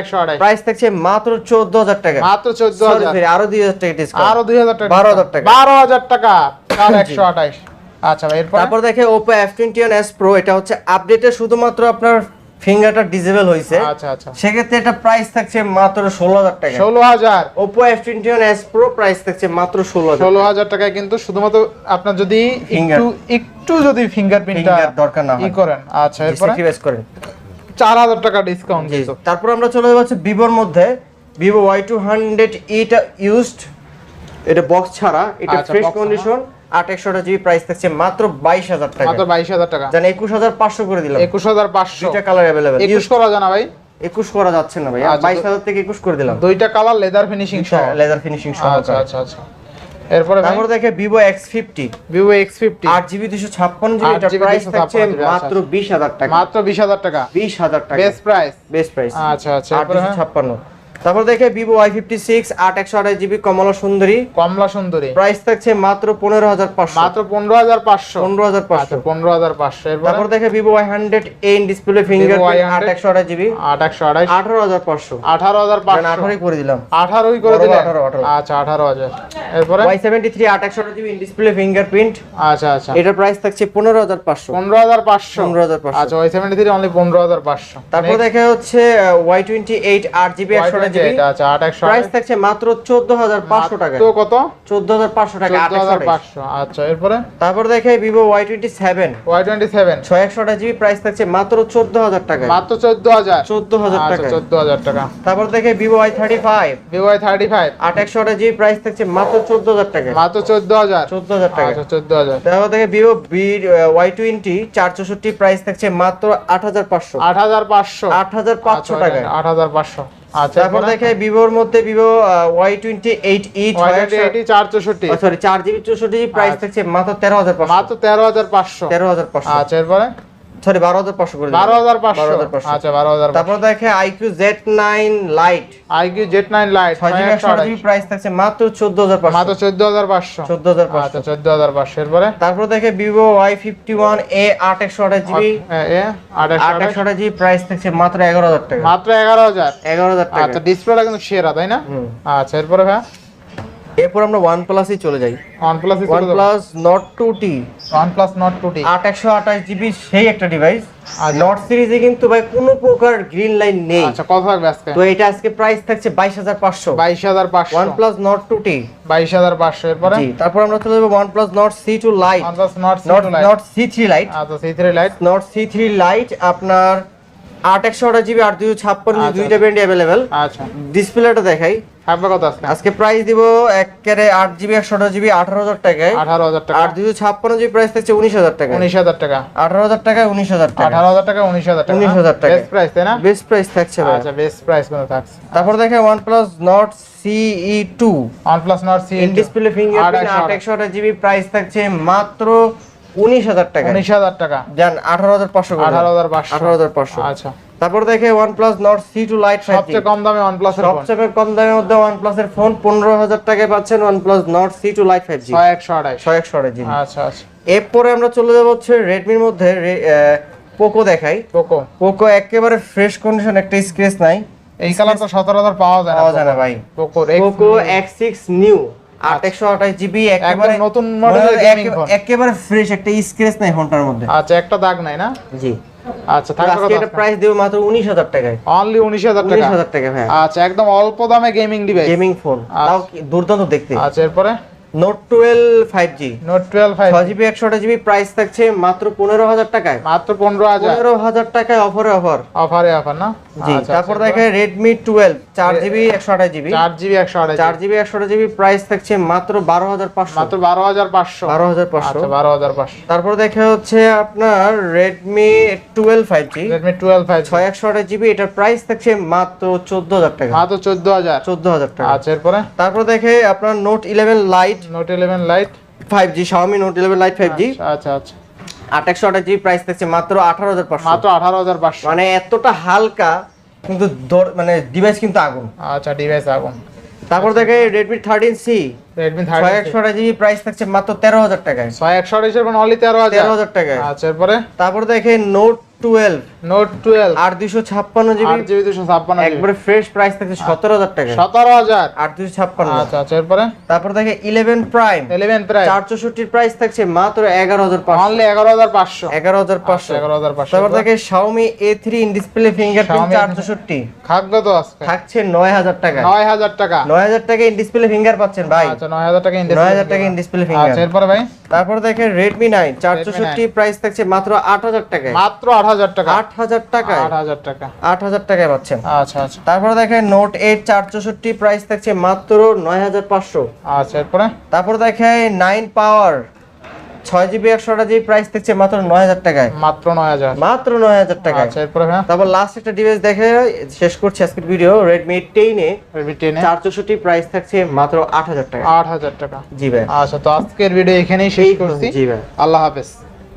B: প্রাইস থাকছে মাত্র 14000 টাকা।
A: মাত্র চোদ্দ
B: Sorry,
A: হাজার।
B: Sorry, আরও 2000 টাকা ডিসকাউন্ট
A: আরও দুই হাজার টাকা
B: 12,000 টাকা।
A: বারো হাজার টাকা চার একশো আঠাইশ আচ্ছা ভাই এরপর?
B: তারপর দেখে Oppo F21s Pro এটা হচ্ছে আপডেটে শুধুমাত্র আপনার ফিঙ্গারটা ডিসেবল হয়েছে
A: আচ্ছা আচ্ছা।
B: সেক্ষেত্রে এটা প্রাইস থাকছে মাত্র 16000 টাকা।
A: ষোলো হাজার?
B: Oppo F21s Pro প্রাইস থাকছে মাত্র 16000
A: ষোলো হাজার টাকায় কিন্তু শুধুমাত্র আপনার যদি একটু একটু যদি ফিঙ্গারপ্রিন্টটা
B: Finger দরকার না হয়।
A: করেন। আচ্ছা এরপরে?
B: স্যাক্রিফাইস করেন।
A: চার হাজার টাকা ডিসকাউন্ট কিন্তু।
B: তারপর আমরা চলে যাচ্ছি ভিভোর মধ্যে। ভিভো Y200 এটা ইউজড এটা বক্স ছাড়া এটা
A: আচ্ছা,
B: ফ্রেশ
A: box
B: আট একশোটা জিবি প্রাইস থাকছে মাত্র বাইশ হাজার টাকা।
A: মাত্র বাইশ হাজার টাকা।
B: জান একুশ হাজার পাঁচশো করে দিলাম।
A: একুশ হাজার পাঁচশো।
B: দুইটা কালার অ্যাভেলেবেল
A: ইউজ করা জানা ভাই।
B: একুশ করা যাচ্ছে না ভাই।
A: আচ্ছা,
B: বাইশ হাজার থেকে একুশ করে দিলাম।
A: দুইটা কালার লেদার ফিনিশিং সহ।
B: লেদার ফিনিশিং সহ।
A: আচ্ছা আচ্ছা আচ্ছা। এরপরে
B: আমরা দেখে Vivo X fifty
A: Vivo X fifty
B: আট জিবি
A: দুশো
B: ছাপ্পান্ন মাত্র
A: আচ্ছা, আচ্ছা।
B: বিশ হাজার টাকা।
A: মাত্র বিশ হাজার টাকা।
B: বিশ হাজার টাকা।
A: বেস্ট প্রাইস
B: বেস্ট প্রাইস
A: আচ্ছা আচ্ছা।
B: ছাপ্পান্ন। তারপর দেখে ভিভো Y56 8128 জিবি কমলা সুন্দরী
A: কমলা সুন্দরী
B: প্রাইস থাকছে মাত্র 15500
A: মাত্র পনেরো হাজার পাঁচশো পনেরো
B: হাজার পাঁচশো
A: পনেরো হাজার পাঁচশো
B: তারপর দেখে Vivo Y100 in display fingerprint
A: Y100
B: 8128 GB
A: আট একশো আঠাইশ
B: 18500
A: আঠারো হাজার পাঁচশো
B: 18 করে দিলাম
A: আঠারোই করে
B: বড়
A: আঠারো
B: 18, 18
A: আচ্ছা আঠারো হাজার এরপরে
B: Y73 8128 GB in display fingerprint
A: আচ্ছা আচ্ছা
B: এটার প্রাইস থাকছে 15500
A: পনেরো হাজার পাঁচশো
B: 15,500
A: আচ্ছা ওই সেভেন্টি থ্রি অনলি পনেরো হাজার পাঁচশো
B: তারপর দেখা হচ্ছে Y28 8GB 128
A: এই যে এটা আছে আট একশো
B: প্রাইস থাকছে মাত্র চোদ্দ হাজার পাঁচশো টাকা
A: তো কত?
B: চোদ্দ হাজার পাঁচশো টাকা
A: চোদ্দ
B: আট একশো
A: হাজার
B: আঠাশ।
A: পাঁচশো আচ্ছা এরপরে?
B: তারপর দেখে জিবি প্রাইস থাকছে মাত্র হাজার টাকা
A: মাত্র হাজার
B: চোদ্দ হাজার
A: আচ্ছা
B: টাকা
A: চোদ্দ হাজার টাকা।
B: তারপর দেখে ভিভো থার্টি ফাইভ আট একশো জিবি প্রাইস থাকছে মাত্র চোদ্দ হাজার টাকা
A: মাত্র চোদ্দ হাজার
B: চোদ্দ হাজার টাকা
A: আচ্ছা চোদ্দ হাজার
B: তারপর দেখে ভিভো বি ওয়াই টোয়েন্টি চার চৌষট্টি প্রাইস থাকছে মাত্র আট হাজার পাঁচশো।
A: আট হাজার পাঁচশো।
B: আট হাজার পাঁচশো টাকা
A: আট হাজার পাঁচশো। আচ্ছা
B: তারপর দেখে ভিভোর মধ্যে Vivo Y twenty eight E
A: এটি চার চৌষট্টি।
B: সরি চার জিবি চৌষট্টি জিবি প্রাইস। থাকছে মাত্র তেরো হাজার
A: মাত্র তেরো হাজার পাঁচশো।
B: তেরো হাজার পাঁচশো।
A: আচ্ছা এরপরে?
B: সরি বারো হাজার পাঁচশো করে
A: বারো
B: 12,500
A: আচ্ছা বারো হাজার
B: তারপর দেখে Z nine lite
A: iQOO Z nine lite
B: ছয় জিবি একশো জিবি প্রাইস থাকছে মাত্র চোদ্দ হাজার
A: মাত্র
B: পাঁচশো
A: চোদ্দ হাজার পাঁচশো।
B: চোদ্দ হাজার পাঁচশো।
A: আচ্ছা চোদ্দ হাজার পাঁচশো। এরপরে?
B: তারপর দেখে এ আট একশো আঠাশ জিবি।
A: এ, এ, আঠাশ।
B: আট একশো আঠাশ জিবি প্রাইশ থাকছে মাত্র এগারো হাজার টাকা।
A: মাত্র এগারো হাজার।
B: এগারো হাজার টাকা।
A: আচ্ছা ডিসপ্লেটা কিন্তু সেরা তাই না? আচ্ছা এরপরে ভাই?
B: এরপর আমরা ওয়ান প্লাসই চলে যাই।
A: OnePlus
B: one plus Nord two T
A: OnePlus Nord two T
B: আট একশো আঠাশ জিবি সেই একটা ডিভাইস আর
A: আচ্ছা।
B: নট সিরিজে কিন্তু ভাই কোনো প্রকার গ্রিন লাইন নেই।
A: আচ্ছা কত থাকবে আজকে।
B: তো এটা আজকে প্রাইস থাকছে বাইশ হাজার পাঁচশো।
A: বাইশ হাজার পাঁচশো।
B: One plus Nord two T
A: বাইশ হাজার পাঁচশো। এরপরে?
B: জি তারপর আমরা চলে যাব one plus Nord C two lite
A: Nord
B: C three lite
A: আচ্ছা C three lite
B: Nord C three lite আপনার আট একশো আঠাশ জিবি আর দুইশো ছাপ্পান্ন
A: আচ্ছা।
B: দুইটা ব্যান্ড অ্যাভেলেবেল
A: আচ্ছা।
B: ডিসপ্লেটা দেখাই।
A: থাকবে কত আজকে?
B: আজকে প্রাইস দিব একেবারে আট জিবি একশো আঠাশ জিবি আঠারো হাজার টাকায়।
A: আঠারো হাজার টাকা।
B: ছাপ্পান্ন জিবি প্রাইস থাকছে উনিশ হাজার টাকা
A: উনিশ হাজার টাকা।
B: আঠারো হাজার টাকায় উনিশ হাজার টাকা।
A: আঠারো হাজার টাকা উনিশ হাজার টাকা।
B: 19,000 টাকা।
A: বেস্ট প্রাইস তাই না?
B: বেস্ট প্রাইস থাকছে
A: আচ্ছা বেস্ট প্রাইস কিন্তু থাকছে।
B: তারপর দেখে one plus Nord CE two
A: Nord C
B: display fingerprint আট একশো আঠাশ জিবি প্রাইস থাকছে মাত্র উনিশ হাজার টাকা।
A: উনিশ হাজার টাকা।
B: যান আঠারো হাজার পাঁচশো
A: আঠারো হাজার পাঁচশো।
B: আঠারো হাজার পাঁচশো।
A: আচ্ছা।
B: তারপর দেখে
A: সবচেয়ে কম দামে ওয়ানপ্লাস এর ফোন
B: সবচেয়ে কম দামের মধ্যে এর ফোন টাকায় পাচ্ছেন
A: আচ্ছা আচ্ছা।
B: এরপরে আমরা চলে যাব হচ্ছে রেডমির মধ্যে পোকো দেখাই।
A: পোকো
B: পোকো একেবারে ফ্রেশ কন্ডিশন একটা স্ক্রেচ নাই।
A: এই কালার তো সতেরো হাজার পাওয়া যায় না
B: পাওয়া যায় না ভাই। এক্স সিক্স নিউ আট একশো আঠাশ জিবি একেবারে
A: নতুন মডেলের
B: একেবারে ফ্রেশ একটা নাই ফোনটার মধ্যে।
A: আচ্ছা একটা দাগ নাই না?
B: জি।
A: আচ্ছা থাকবে
B: আজকে এটা প্রাইস দেবো মাত্র উনিশ হাজার টাকায়।
A: অনলি উনিশ হাজার
B: উনিশ
A: টাকা
B: ভাই
A: আচ্ছা একদম অল্প দামে গেমিং ডিভাইস
B: গেমিং ফোন তাও দুর্দান্ত দেখতে।
A: আচ্ছা এরপরে?
B: Note twelve five G
A: Note twelve five
B: GB একশো জিবি প্রাইস থাকছে মাত্র পনেরো হাজার টাকায়।
A: মাত্র পনেরো হাজার।
B: পনেরো হাজার টাকায় অফারে অফার
A: অফারে অফার না?
B: জি তারপর
A: আচ্ছা,
B: দেখে রেডমি টুয়েলভ চার জিবি একশো আঠাশ জিবি
A: চার জিবি একশো আঠাশ
B: চার জিবি একশো জিবি প্রাইস থাকছে মাত্র বারো হাজার পাঁচশো।
A: মাত্র বারো হাজার পাঁচশো।
B: বারো হাজার পাঁচশো।
A: আচ্ছা বারো হাজার পাঁচশো।
B: তারপর দেখে হচ্ছে আপনার Redmi twelve five G
A: Redmi twelve five
B: ছয় একশো আঠাশ জিবি এটার প্রাইস থাকছে মাত্র চোদ্দ হাজার টাকা।
A: মাত্র চোদ্দ হাজার।
B: চোদ্দ হাজার টাকা।
A: আচ্ছা এরপরে?
B: তারপর দেখে আপনার Note eleven lite
A: Note eleven lite
B: five G Xiaomi Note eleven lite five G
A: আচ্ছা আচ্ছা
B: আট একশো আঠাশ জিবি প্রাইস থাকছে মাত্র আঠারো হাজার পাঁচশো।
A: মাত্র আঠারো হাজার পাঁচশো।
B: মানে এতটা হালকা কিন্তু মানে ডিভাইস কিন্তু আগুন।
A: আচ্ছা ডিভাইস আগুন।
B: তারপর দেখে রেডমি থার্টিন সি
A: রেডমি
B: ছয় একশো জিবি প্রাইস থাকছে মাত্র তেরো হাজার টাকায়।
A: ছয় একশো আঠাশের মানে অনলি তেরো হাজার।
B: তেরো হাজার টাকায়।
A: আচ্ছা এরপরে?
B: তারপর দেখে নোট টুয়েলভ
A: নোট টুয়েলভ
B: আর দুইশো ছাপ্পান্ন জিবি।
A: আট জিবি দুশো ছাপ্পান্ন
B: একবারে ফ্রেশ প্রাইস থাকছে সতেরো হাজার টাকা।
A: সতেরো হাজার।
B: আট দুইশো ছাপ্পান্ন।
A: আচ্ছা আচ্ছা এরপরে?
B: তারপর দেখে ইলেভেন প্রাইম
A: ইলেভেন প্রাইস
B: চার চৌষট্টির প্রাইস থাকছে মাত্র এগারো হাজার পাঁচশো।
A: অনলি এগারো হাজার পাঁচশো।
B: এগারো হাজার পাঁচশো।
A: এগারো হাজার পাঁচশো।
B: তারপর দেখে Xiaomi A three in display fingerprint
A: Xiaomi
B: চার চৌষট্টি
A: থাকবে তো আজকে?
B: থাকছে নয় হাজার টাকা।
A: নয় হাজার টাকা।
B: নয় হাজার টাকা ইন ডিসপ্লে ফিঙ্গার পাচ্ছেন ভাই।
A: আচ্ছা নয় হাজার টাকা ইন্ডেক্স
B: নয় হাজার টাকা ইন ডিসপ্লে ফিঙ্গার
A: আচ্ছা এরপরে ভাই?
B: তারপর দেখে রেডমি নাইন চার
A: Redmi
B: প্রাইস থাকছে মাত্র আট হাজার টাকায়।
A: মাত্র আট হাজার টাকা।
B: আট হাজার টাকায়?
A: আট হাজার টাকা।
B: আট হাজার টাকায় পাচ্ছেন।
A: আচ্ছা আচ্ছা।
B: তারপর দেখেন Note 8 464 প্রাইস থাকছে মাত্র নয় হাজার পাঁচশো।
A: আচ্ছা এরপরে?
B: তারপর দেখেন 9 পাওয়ার ছয় জিবি একশো জিবি প্রাইস থাকছে মাত্র নয় হাজার টাকায়।
A: মাত্র নয় হাজার।
B: মাত্র নয় হাজার টাকায়।
A: আচ্ছা ভাই
B: তারপর লাস্ট একটা ডিভাইস দেখে শেষ করছি আজকের ভিডিও রেডমি টেনে
A: রেডমি টেনে
B: চার চৌষট্টি প্রাইস থাকছে মাত্র আট হাজার টাকা।
A: আট হাজার টাকা।
B: জি ভাই।
A: আচ্ছা তো আজকের ভিডিও এখানেই শেষ করছি।
B: জি ভাই।
A: আল্লাহ হাফেজ।